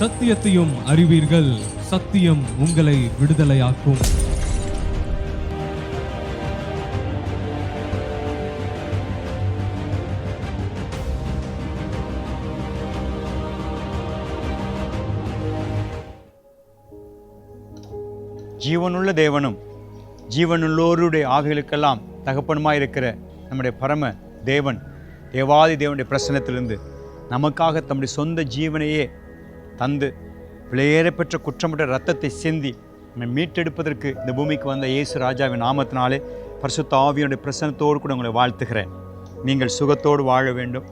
சத்தியத்தையும் அறிவீர்கள். சத்தியம் உங்களை விடுதலையாக்கும். ஜீவனுள்ள தேவனும் ஜீவனுள்ளோருடைய ஆவிகளுக்கெல்லாம் தகப்பனுமாய் இருக்கிற நம்முடைய பரம தேவன் தேவாதி தேவனுடைய பிரசனத்திலிருந்து நமக்காக தம்முடைய சொந்த ஜீவனையே தந்து விலையேற பெற்ற குற்றமற்ற ரத்தத்தை சிந்தி நம்மை மீட்டெடுப்பதற்கு இந்த பூமிக்கு வந்த இயேசு ராஜாவின் நாமத்தினாலே பரிசுத்த ஆவியுடைய பிரசனத்தோடு கூட உங்களை வாழ்த்துகிறேன். நீங்கள் சுகத்தோடு வாழ வேண்டும்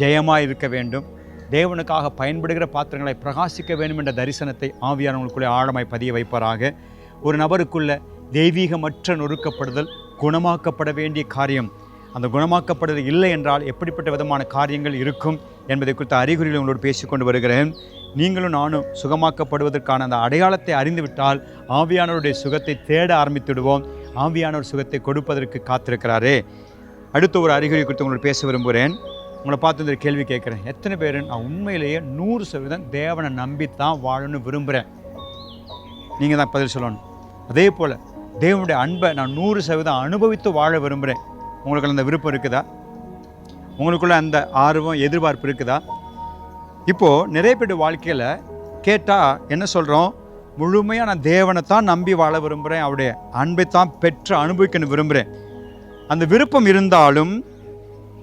ஜெயமாக இருக்க வேண்டும் தேவனுக்காக பயன்படுகிற பாத்திரங்களை பிரகாசிக்க வேண்டும் என்ற தரிசனத்தை ஆவியானவங்களுக்குள்ளே ஆழமாய் பதிய வைப்பாராக. ஒரு நபருக்குள்ள தெய்வீகமற்ற நொறுக்கப்படுதல் குணமாக்கப்பட வேண்டிய காரியம். அந்த குணமாக்கப்படுதல் இல்லை என்றால் எப்படிப்பட்ட விதமான காரியங்கள் இருக்கும் என்பதை குறித்த அறிகுறிகளை உங்களோடு பேசிக்கொண்டு வருகிறேன். நீங்களும் நானும் சுகமாக்கப்படுவதற்கான அந்த அடையாளத்தை அறிந்துவிட்டால் ஆவியானவருடைய சுகத்தை தேட ஆரம்பித்துடுவோம் ஆவியானவர் சுகத்தை கொடுப்பதற்கு காத்திருக்கிறாரே. அடுத்த ஒரு அறிகுறி குறித்து உங்களோட பேச விரும்புகிறேன். உங்களை பார்த்து இந்த கேள்வி கேட்குறேன். எத்தனை பேர் நான் உண்மையிலேயே நூறு சதவீதம் தேவனை நம்பித்தான் வாழணும்னு விரும்புகிறேன். நீங்கள் தான் பதில் சொல்லணும். அதே போல் தேவனுடைய அன்பை நான் நூறு சதவீதம் அனுபவித்து வாழ விரும்புகிறேன். உங்களுக்கு அந்த விருப்பம் இருக்குதா? உங்களுக்குள்ள அந்த ஆர்வம் எதிர்பார்ப்பு இருக்குதா? இப்போது நிறைய பேர் வாழ்க்கையில் கேட்டால் என்ன சொல்கிறோம் முழுமையாக நான் தேவனை தான் நம்பி வாழ விரும்புகிறேன் அவருடைய அன்பை தான் பெற்று அனுபவிக்கணும் விரும்புகிறேன் அந்த விருப்பம் இருந்தாலும்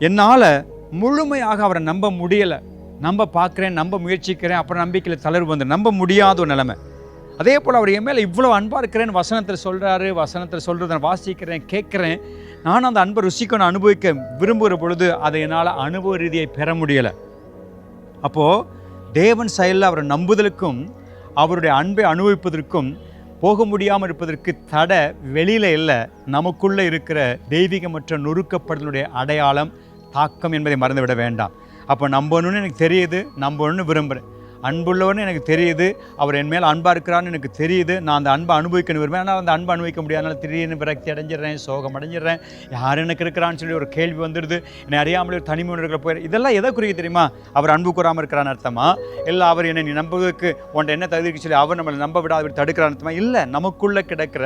என்னால் முழுமையாக அவரை நம்ப முடியலை. நம்ப பார்க்குறேன் நம்ப முயற்சிக்கிறேன் அப்புறம் நம்பிக்கையில் தளர்வு வந்து நம்ப முடியாத ஒரு நிலைமை. அதே போல் அவர் என் மேலே இவ்வளோ அன்பாக இருக்கிறேன்னு வசனத்தில் சொல்கிறாரு வசனத்தில் சொல்கிறத நான் வாசிக்கிறேன் கேட்குறேன். நானும் அந்த அன்பை ருசிக்கணும் அனுபவிக்க விரும்புகிற பொழுது அதை என்னால் அனுபவ ரீதியை பெற முடியலை. அப்போது தேவன் செயலில் அவரை நம்புதலுக்கும் அவருடைய அன்பை அனுபவிப்பதற்கும் போக முடியாமல் இருப்பதற்கு தடை வெளியில் இல்லை. நமக்குள்ளே இருக்கிற தெய்வீகமற்ற நொறுக்கப்படுதலுடைய அடையாளம் தாக்கம் என்பதை மறந்துவிட வேண்டாம். அப்போ நம்பணும்னு எனக்கு தெரியுது நம்பணும்னு விரும்புகிறேன் அன்புள்ளவர்னு எனக்கு தெரியுது. அவர் என் மேல் அன்பாக இருக்கிறான்னு எனக்கு தெரியுது. நான் அந்த அன்பை அனுபவிக்கணும் விரும்புகிறேன் ஆனால் அந்த அன்பை அனுபவிக்க முடியாதனால திடீர்னு விரக்தி அடைஞ்சிடுறேன் சோகம் அடைஞ்சிடுறேன். யார் எனக்கு இருக்கிறான்னு சொல்லி ஒரு கேள்வி வந்துடுது. என்னை அறியாமலே ஒரு தனிமை உணர்வுகளை போயிடு இதெல்லாம் எதை குறிக்க தெரியுமா? அவர் அன்பு கூறாமல் இருக்கிறான்னு அர்த்தமா? இல்லை அவர் என்னை நீ நம்புவதற்கு உன்ட்ட என்ன தகுதிக்கு சொல்லி அவர் நம்மளை நம்ப விடாத தடுக்கிறான்னு அர்த்தமா? இல்லை நமக்குள்ளே கிடக்கிற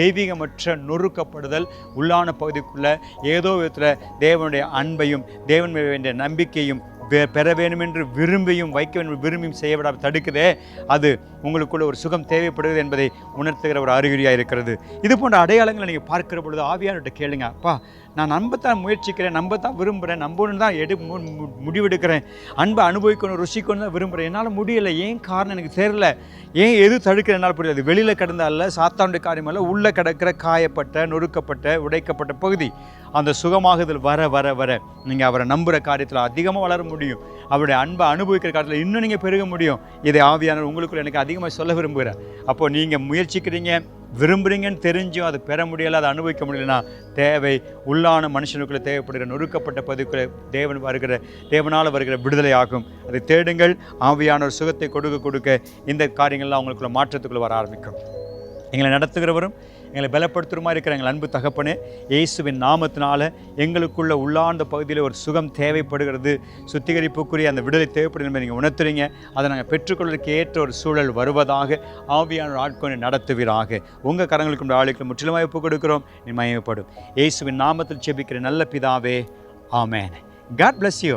தெய்வீகமற்ற நொறுக்கப்படுதல் உள்ளான பகுதிக்குள்ளே ஏதோ விதத்தில் தேவனுடைய அன்பையும் தேவன் வேண்டிய நம்பிக்கையும் பெற வேண்டும் என்று விரும்பியும் வைக்க வேண்டும் விரும்பியும் செய்ய தடுக்குதே அது உங்களுக்குள்ள ஒரு சுகம் தேவைப்படுகிறது என்பதை உணர்த்துகிற ஒரு அறிகுறியாக இருக்கிறது. இது போன்ற அடையாளங்களை நீங்கள் பார்க்கிற பொழுது ஆவியானவர்கிட்ட கேளுங்க. அப்பா நான் நம்பத்தான் முயற்சிக்கிறேன் நம்பத்தான் விரும்புகிறேன் நம்பணும்னு தான் எடு மு- முடிவெடுக்கிறேன். அன்பை அனுபவிக்கணும் ருசிக்கணும் தான் விரும்புகிறேன் என்னால் முடியலை ஏன் காரணம் எனக்கு தெரில ஏன் எது தடுக்கிற என்னால் புரியாது. வெளியில் கிடந்தால சாத்தாண்டு சாத்தானுடைய காரியம் அல்ல உள்ளே கிடக்கிற காயப்பட்ட நொறுக்கப்பட்ட உடைக்கப்பட்ட பகுதி. அந்த சுகமாகுதல் வர வர வர. நீங்கள் அவரை நம்புகிற காரியத்தில் அதிகமாக வளர முடியும். அவருடைய அன்பை அனுபவிக்கிற காரியத்தில் இன்னும் நீங்கள் பெருக முடியும். இதை ஆவியானவர் உங்களுக்குள்ள எனக்கு அதிகமாக சொல்ல விரும்புகிறேன் அப்போ நீங்கள் முயற்சிக்கிறீங்க விரும்புகிறீங்கன்னு தெரிஞ்சும் அதை பெற முடியலை அதை அனுபவிக்க முடியலைன்னா தேவை. உள்ளான மனுஷனுக்குள்ளே தேவைப்படுகிற நொறுக்கப்பட்ட பகுதிக்குள்ளே தேவன் வருகிற தேவனால் வருகிற விடுதலை ஆகும். அதை தேடுங்கள் ஆவியான ஒரு சுகத்தை கொடுக்க கொடுக்க இந்த காரியங்கள்லாம் அவங்களுக்குள்ள மாற்றத்துக்குள்ளே வர ஆரம்பிக்கும். எங்களை நடத்துகிறவரும் எங்களை பலப்படுத்துகிறமா இருக்கிற எங்கள் அன்பு தகப்பனே இயேசுவின் நாமத்தினால எங்களுக்குள்ள உள்ளார்ந்த பகுதியில் ஒரு சுகம் தேவைப்படுகிறது. சுத்திகரிப்புக்குரிய அந்த விடுதலை தேவைப்படுது என்பதை நீங்கள் உணர்த்துறீங்க. அதை நாங்கள் பெற்றுக்கொள்வதற்கு ஏற்ற ஒரு சூழல் வருவதாக ஆவியான ஆட்கொண்டு நடத்துவீராக. உங்கள் கரங்களுக்கும் ஆளுக்கும் முற்றிலுமாய் ஒப்புக் கொடுக்கிறோம். நீ மயமப்படும் இயேசுவின் நாமத்தில் செபிக்கிற நல்ல பிதாவே ஆமேன். God bless you